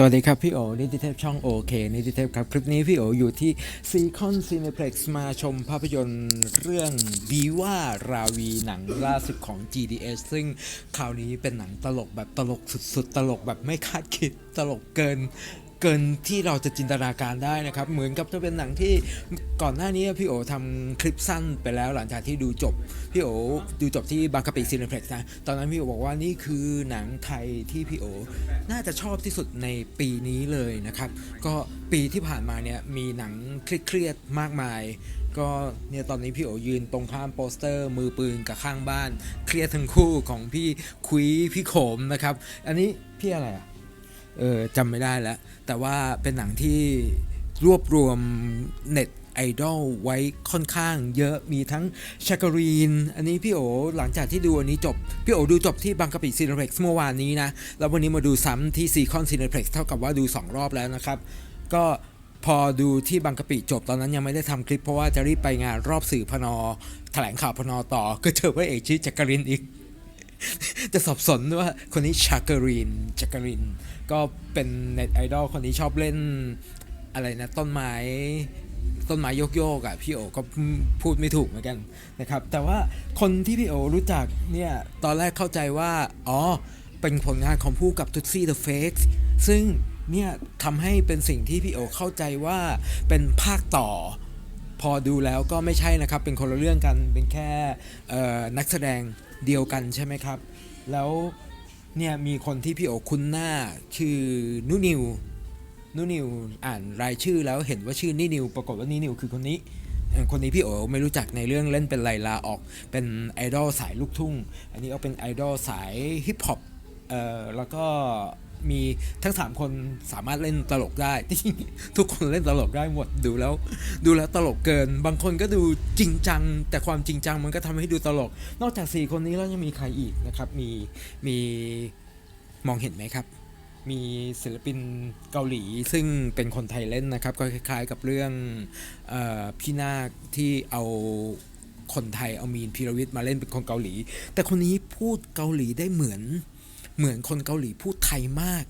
สวัสดีครับ พี่โอนิติเทพช่องโอเคนิติเทพครับ คลิปนี้พี่โออยู่ที่ซีคอนซีเนเพล็กซ์มาชมภาพยนตร์เรื่องบีว่าราวีหนังล่าสุดของ GDS ซึ่งคราวนี้เป็นหนังตลกแบบตลกสุดๆ ตลกแบบไม่คาดคิดตลกเกิน เกินที่เราจะจินตนาการได้นะครับ เหมือนกับจะเป็นหนังที่ก่อนหน้านี้พี่โอทำคลิปสั้นไปแล้วหลังจากที่ดูจบ พี่โอดูจบที่บางกะปิซีเนเพล็กซ์นะ ตอนนั้นพี่โอบอกว่านี่คือหนังไทยที่พี่โอ น่าจะชอบที่สุดในปีนี้เลยนะครับ ก็ปีที่ผ่านมาเนี่ยมีหนังเครียดๆมากมายก็เนี่ยตอนนี้พี่โอยืนตรงข้ามโปสเตอร์ มือปืนกับข้างบ้าน เครียดทั้งคู่ของพี่คุยพี่โขมนะครับ อันนี้พี่อะไรอะ เออจำไม่ได้แล้ว แต่ว่าเป็นหนังที่รวบรวมเน็ตไอดอลไว้ค่อนข้างเยอะมีทั้งชากรีน อันนี้พี่โอหลังจากที่ดูอันนี้จบ พี่โอดูจบที่บางกะปิซีนเพ็กซ์เมื่อวานนี้นะ แล้ววันนี้มาดูซ้ำที่ซีคอนซีนเพ็กซ์เท่ากับว่าดู 2 รอบแล้วนะครับ ก็พอดูที่บางกะปิจบตอนนั้นยังไม่ได้ทำคลิปเพราะว่าจะรีบไปงานรอบสื่อพนอแถลงข่าวพนอต่อก็เจอพระเอกชื่อจักรินอีก จะสับสนว่าคนนี้ชากรินจักริน ก็เป็นเน็ตไอดอลคนนี้ชอบเล่นอะไรนะ ต้นไม้ต้นไม้โยกโยกๆอะพี่โอก็พูดไม่ถูกเหมือนกันนะครับ แต่ว่าคนที่พี่โอรู้จักเนี่ยตอนแรกเข้าใจว่า อ๋อ เป็นผลงานของผู้กับทุตซี่ The Fakes ซึ่งเนี่ยทำให้เป็นสิ่งที่พี่โอเข้าใจว่าเป็นภาคต่อ พอดูแล้วก็ไม่ใช่นะครับ เป็นคนละเรื่องกันเป็นแค่อนักแสดง เดียวกันใช่ไหมครับ แล้วเนี่ยมีคนที่พี่โอคุ้นหน้าชื่อนุนิวนุนิวอ่านรายชื่อแล้วเห็นว่าชื่อนินิว ปรากฏว่านินิวคือคนนี้คนนี้พี่โอไม่รู้จักในเรื่องเล่นเป็นไลลาออกเป็นไอดอลสายลูกทุ่ง อันนี้เอาเป็นไอดอลสายฮิปฮอปเอ่อแล้วก็ มีทั้ง3คนสามารถเล่นตลกได้ทุกคนเล่นตลกได้หมดดูแล้ว ดูแล้วตลกเกิน บางคนก็ดูจริงจัง แต่ความจริงจังมันก็ทำให้ดูตลก นอกจาก4คนนี้แล้วยังมีใครอีกนะครับ มีมีมองเห็นไหมครับ มีศิลปินเกาหลีซึ่งเป็นคนไทยเล่นนะครับ ก็คล้าย ๆ กับเรื่องออพี่นาคที่เอาคนไทยเอามีนพีรวิทย์มาเล่นเป็นคนเกาหลี แต่คนนี้พูดเกาหลีได้เหมือน เหมือนคนเกาหลีพูดไทยมาก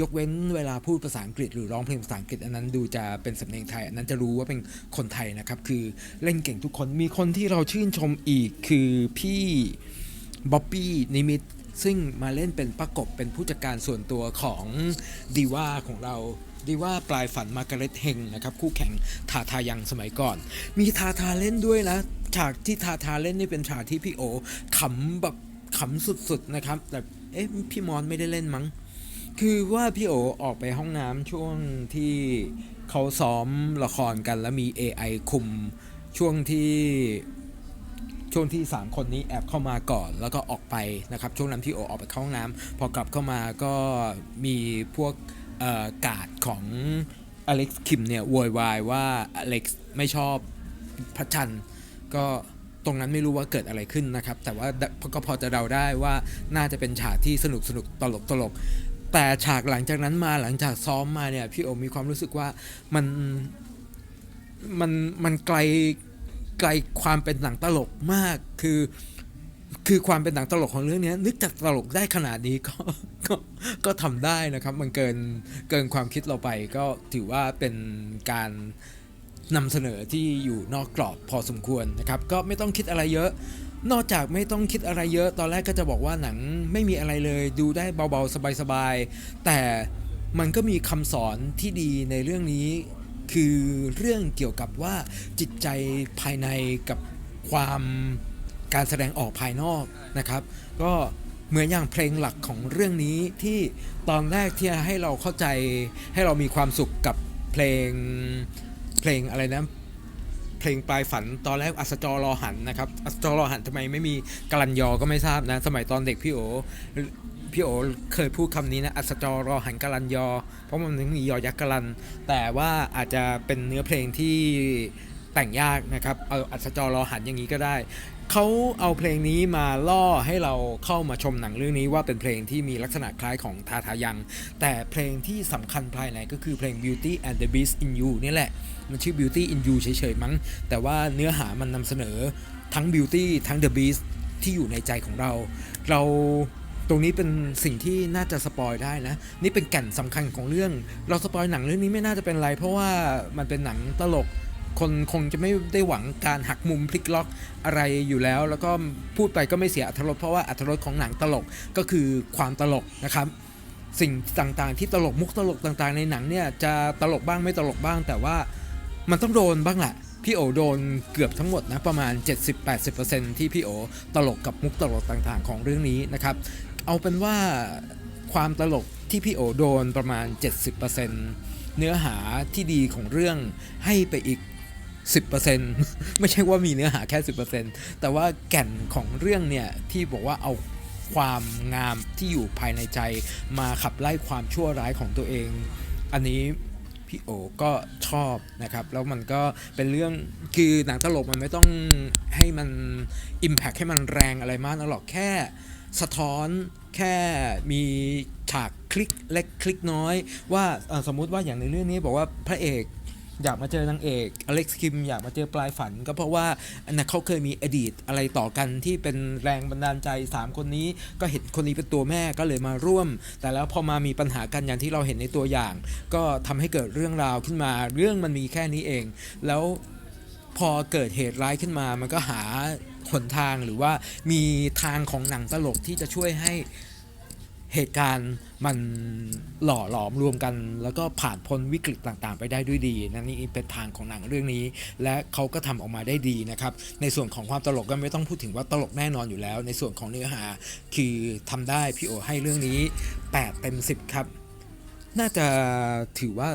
ยกเว้นเวลาพูดภาษาอังกฤษหรือร้องเพลงภาษาอังกฤษอันนั้นดูจะเป็นสำเนียงไทย อันนั้นจะรู้ว่าเป็นคนไทยนะครับ คือเล่นเก่งทุกคนมีคนที่เราชื่นชมอีกคือพี่บ๊อบบี้นิมิตซึ่งมาเล่นเป็นประกบเป็นผู้จัดการส่วนตัวของดีว่าของเราดีว่าปลายฝันมาร์กาเร็ตเฮงนะครับ คู่แข่งทาทายังสมัยก่อน มีทาทาเล่นด้วยนะ ฉากที่ทาทาเล่นนี่เป็นฉากที่พี่โอขำแบบำสุดๆนะครับแต่เอ๊ะพี่มอนไม่ได้เล่นมั้ง คือว่าพี่โอออกไปห้องน้ำช่วงที่เขาซ้อมละครกันแล้วมี AI คุมช่วงที่ช่วงที่ 3 คนนี้แอบเข้ามาก่อนแล้วก็ออกไปนะครับ ช่วงนั้นพี่โอออกไปเข้าห้องน้ำพอกลับเข้ามาก็มีพวกกาดของอเล็กซ์คิมเนี่ยโวยวายว่าอเล็กซ์ไม่ชอบพัชชันก็ ตรงนั้นไม่รู้ว่าเกิดอะไรขึ้นนะครับ แต่ว่าก็พอจะเดาได้ว่าน่าจะเป็นฉากที่สนุกสนุกตลกตลกแต่ฉากหลังจากนั้นมาหลังจากซ้อมมาเนี่ย พี่โอมีความรู้สึกว่ามันมันมันไกลไกลความเป็นหนังตลกมากคือคือความเป็นหนังตลกของเรื่องนี้นึกจากตลกได้ขนาดนี้ก็ก็ก็ทำได้นะครับ มันเกินเกินความคิดเราไปก็ถือว่าเป็นการ นำเสนอที่อยู่นอกกรอบพอสมควรนะครับก็ไม่ต้องคิดอะไรเยอะ นอกจากไม่ต้องคิดอะไรเยอะ ตอนแรกก็จะบอกว่าหนังไม่มีอะไรเลย ดูได้เบาๆ สบายๆ แต่มันก็มีคำสอนที่ดีในเรื่องนี้ คือเรื่องเกี่ยวกับว่าจิตใจภายในกับความการแสดงออกภายนอกนะครับ ก็เหมือนอย่างเพลงหลักของเรื่องนี้ที่ตอนแรกที่ให้เราเข้าใจให้เรามีความสุขกับเพลง เพลงอะไรนะเพลงปลายฝันตอนแรกอัศจรรอหันนะครับอัศจรรอหันทำไมไม่มีกลันยอก็ไม่ทราบนะ สมัยตอนเด็กพี่โอพี่โอเคยพูดคำนี้นะอัศจรรอหันกลันยอ เพราะมันถึงมียอยักษ์กลัน แต่ว่าอาจจะเป็นเนื้อเพลงที่แต่งยากนะครับเอาอัศจรรอหันอย่างนี้ก็ได้ เขาเอาเพลงนี้มาล่อให้เราเข้ามาชมหนังเรื่องนี้ว่าเป็นเพลงที่มีลักษณะคล้ายของทาทายัง แต่เพลงที่สำคัญภายในก็คือเพลง Beauty and the Beast in You นี่แหละ มันชื่อ Beauty in You เฉยๆมั้ง แต่ว่าเนื้อหามันนำเสนอทั้ง Beauty ทั้ง The Beast ที่อยู่ในใจของเรา เราตรงนี้เป็นสิ่งที่น่าจะสปอยได้นะ นี่เป็นแก่นสำคัญของเรื่อง เราสปอยหนังเรื่องนี้ไม่น่าจะเป็นไร เพราะว่ามันเป็นหนังตลก คนคงจะไม่ได้หวังการหักมุมพลิกล็อกอะไรอยู่แล้ว แล้วก็พูดไปก็ไม่เสียอรรรสเพราะว่าอรรรสของหนังตลกก็คือความตลกนะครับ สิ่งต่างๆ ที่ตลกมุกตลกต่างๆ ในหนังเนี่ยจะตลกบ้างไม่ตลกบ้าง แต่ว่ามันต้องโดนบ้างแหละพี่โอโดนเกือบทั้งหมดนะประมาณ 70-80%ที่พี่โอตลกกับมุกตลกต่างๆ ของเรื่องนี้นะครับ เอาเป็นว่าความตลกที่พี่โอโดนประมาณ 70%เนื้อหาที่ดีของเรื่องให้ไปอีก 10%ไม่ใช่ว่ามีเนื้อหาแค่ 10%แต่ว่าแก่นของเรื่องเนี่ย ที่บอกว่าเอาความงามที่อยู่ภายในใจ มาขับไล่ความชั่วร้ายของตัวเอง อันนี้พี่โอก็ชอบนะครับ แล้วมันก็เป็นเรื่องคือหนังตลกมันไม่ต้องให้มัน Impact ให้มันแรงอะไรมากนะหรอกแค่สะท้อนแค่มีฉากคลิกเล็กคลิกน้อย ว่าสมมุติว่าอย่างในเรื่องนี้บอกว่าพระเอก อยากมาเจอนางเอกอเล็กซ์คิมอยากมาเจอปลายฝัน ก็เพราะว่าอันนั้นเขาเคยมีอดีตอะไรต่อกันที่เป็นแรงบันดาลใจ 3 คนนี้ ก็เห็นคนนี้เป็นตัวแม่ก็เลยมาร่วม แต่แล้วพอมามีปัญหากันอย่างที่เราเห็นในตัวอย่าง ก็ทำให้เกิดเรื่องราวขึ้นมา เรื่องมันมีแค่นี้เอง แล้วพอเกิดเหตุร้ายขึ้นมามันก็หาหนทางหรือว่ามีทางของหนังตลกที่จะช่วยให้ เหตุการณ์มันหล่อหลอมรวมกัน แล้วก็ผ่านพ้นวิกฤตต่างๆ ไปได้ด้วยดีนั่นนี่เป็นทางของหนังเรื่องนี้ และเขาก็ทำออกมาได้ดีนะครับ ในส่วนของความตลกก็ไม่ต้องพูดถึงว่าตลกแน่นอนอยู่แล้ว ในส่วนของเนื้อหาคือทำได้พี่โอให้เรื่องนี้ 8 เต็ม 10 ครับ น่าจะถือว่า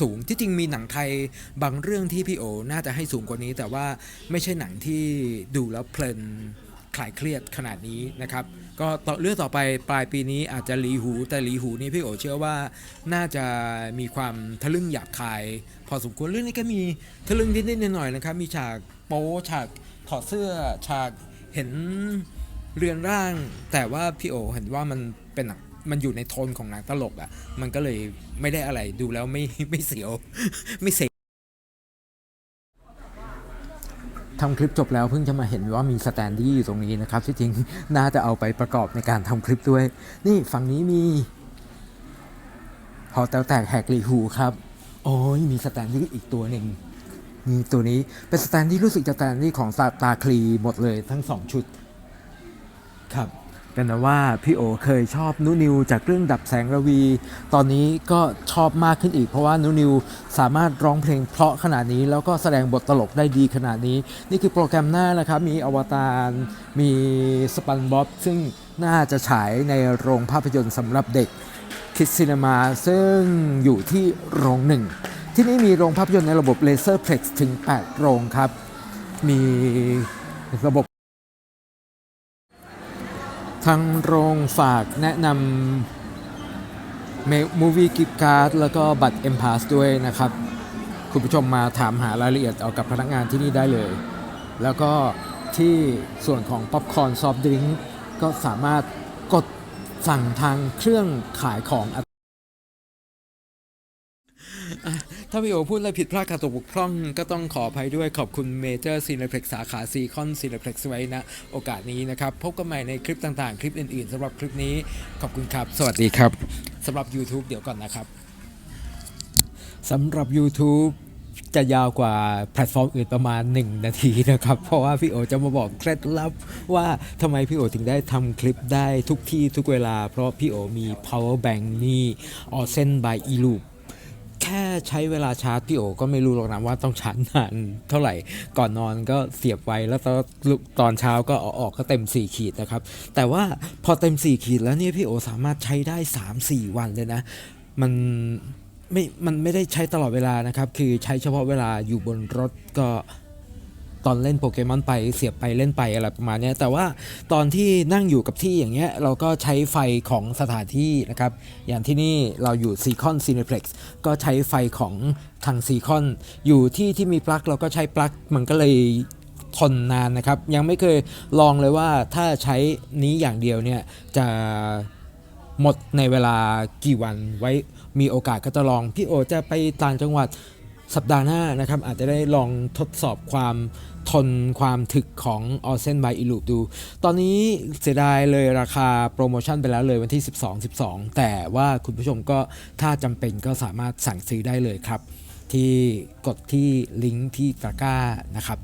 สูงที่จริงมีหนังไทยบางเรื่องที่พี่โอ น่าจะให้สูงกว่านี้ แต่ว่าไม่ใช่หนังที่ดูแล้วเพลินคลายเครียดขนาดนี้นะครับ ก็ต่อเรื่องต่อไปปลายปีนี้อาจจะหลีหู แต่หลีหูนี่พี่โอเชื่อว่าน่าจะมีความทะลึ่งหยาบคาย พอสมควรเรื่องนี้ก็มีทะลึ่งนิดๆหน่อยๆนะครับ มีฉากโป๊ฉากถอดเสื้อฉากเห็นเรือนร่าง แต่ว่าพี่โอเห็นว่ามันเป็นหนังมันอยู่ในโทนของหนังตลกอะ่ะ มันก็เลยไม่ได้อะไรดูแล้วไม่ไม่เสียวไม่เสีย ทำคลิปจบแล้วเพิ่งจะมาเห็นว่ามีสแตนดี้อยู่ตรงนี้นะครับที่จริงน่าจะเอาไปประกอบในการทำคลิปด้วย นี่ฝั่งนี้มีหอแตวแตกแหกหลีหูครับ โอ้ยมีสแตนดี้อีกตัวหนึ่งนี่ตัวนี้เป็นสแตนดี้รู้สึกจะสแตนดี้ของตาตาคลีหมดเลยทั้งสองชุดครับ เป็นนะว่าพี่โอเคยชอบนุนิว จากเรื่องดับแสงระวี ตอนนี้ก็ชอบมากขึ้นอีก เพราะว่านุนิวสามารถร้องเพลงเพราะขนาดนี้ แล้วก็แสดงบทตลกได้ดีขนาดนี้ นี่คือโปรแกรมหน้านะครับ มีอวตารมีสปันบ๊อบซึ่งน่าจะฉายในโรงภาพยนตร์สำหรับเด็กคิดซีนมาซึ่งอยู่ที่โรงหนึ่ง ที่นี่มีโรงภาพยนตร์ในระบบเลเซอร์เพล็กซ์ถึง 8 โรงครับ มีระบบ ทางโรงฝากแนะนำมูวี่กิฟต์การ์ดแล้วก็บัตรเอ็มพาสด้วยนะครับ คุณผู้ชมมาถามหารายละเอียดเอากับพนักงานที่นี่ได้เลย แล้วก็ที่ส่วนของป๊อปคอร์นซอฟต์ดริงก์ก็สามารถกดสั่งทางเครื่องขายของ ถ้าพี่โอพูดอะไรผิดพลาดขาดตกบกพร่องก็ต้องขออภัยด้วยขอบคุณเมเจอร์ซีนเพล็กสาขาซีคอนซีนเพล็กไว้นะ โอกาสนี้นะครับ พบกันใหม่ในคลิปต่างๆ คลิปอื่นๆสำหรับคลิปนี้ ขอบคุณครับ สวัสดีครับสำหรับ YouTube เดี๋ยวก่อนนะครับสำหรับ YouTube จะยาวกว่าแพลตฟอร์มอื่นประมาณ 1 นาทีนะครับ เพราะว่าพี่โอจะมาบอกเคล็ดลับว่าทำไมพี่โอถึงได้ทำคลิปได้ทุกที่ทุกเวลา เพราะพี่โอมี power bank นี่ออเซน by e loop แค่ใช้เวลาชาร์จพี่โอก็ไม่รู้หรอกนะว่าต้องชาร์จนานเท่าไหร่ก่อนนอนก็เสียบไว้แล้วตอนตอนเช้าก็ออกออกก็เต็ม 4 ขีดนะครับ แต่ว่าพอเต็ม 4 ขีดแล้วเนี่ยพี่โอสามารถใช้ได้ 3-4 วันเลยนะ มันไม่ มันไม่ได้ใช้ตลอดเวลานะครับ คือใช้เฉพาะเวลาอยู่บนรถก็ ตอนเล่นโปเกมอนไปเสียบไปเล่นไปอะไรประมาณเนี้ยแต่ว่าตอนที่นั่งอยู่กับที่อย่างเงี้ยเราก็ใช้ไฟของสถานที่นะครับ อย่างที่นี่เราอยู่ซีคอนซีเนเพล็กซ์ก็ใช้ไฟของทางซีคอนอยู่ที่ที่มีปลั๊กเราก็ใช้ปลั๊กมันก็เลยทนนานนะครับ ยังไม่เคยลองเลยว่าถ้าใช้นี้อย่างเดียวเนี่ยจะหมดในเวลากี่วันไว้มีโอกาสก็จะลอง พี่โอจะไปต่างจังหวัด สัปดาห์หน้านะครับอาจจะได้ลองทดสอบความทนความถึกของออเซนไบอิลูปดู ตอนนี้เสียดายเลยราคาโปรโมชั่นไปแล้วเลยวันที่ 12 12 แต่ว่าคุณผู้ชมก็ถ้าจำเป็นก็สามารถสั่งซื้อได้เลยครับ ที่กดที่ลิงก์ที่ตะกร้านะครับ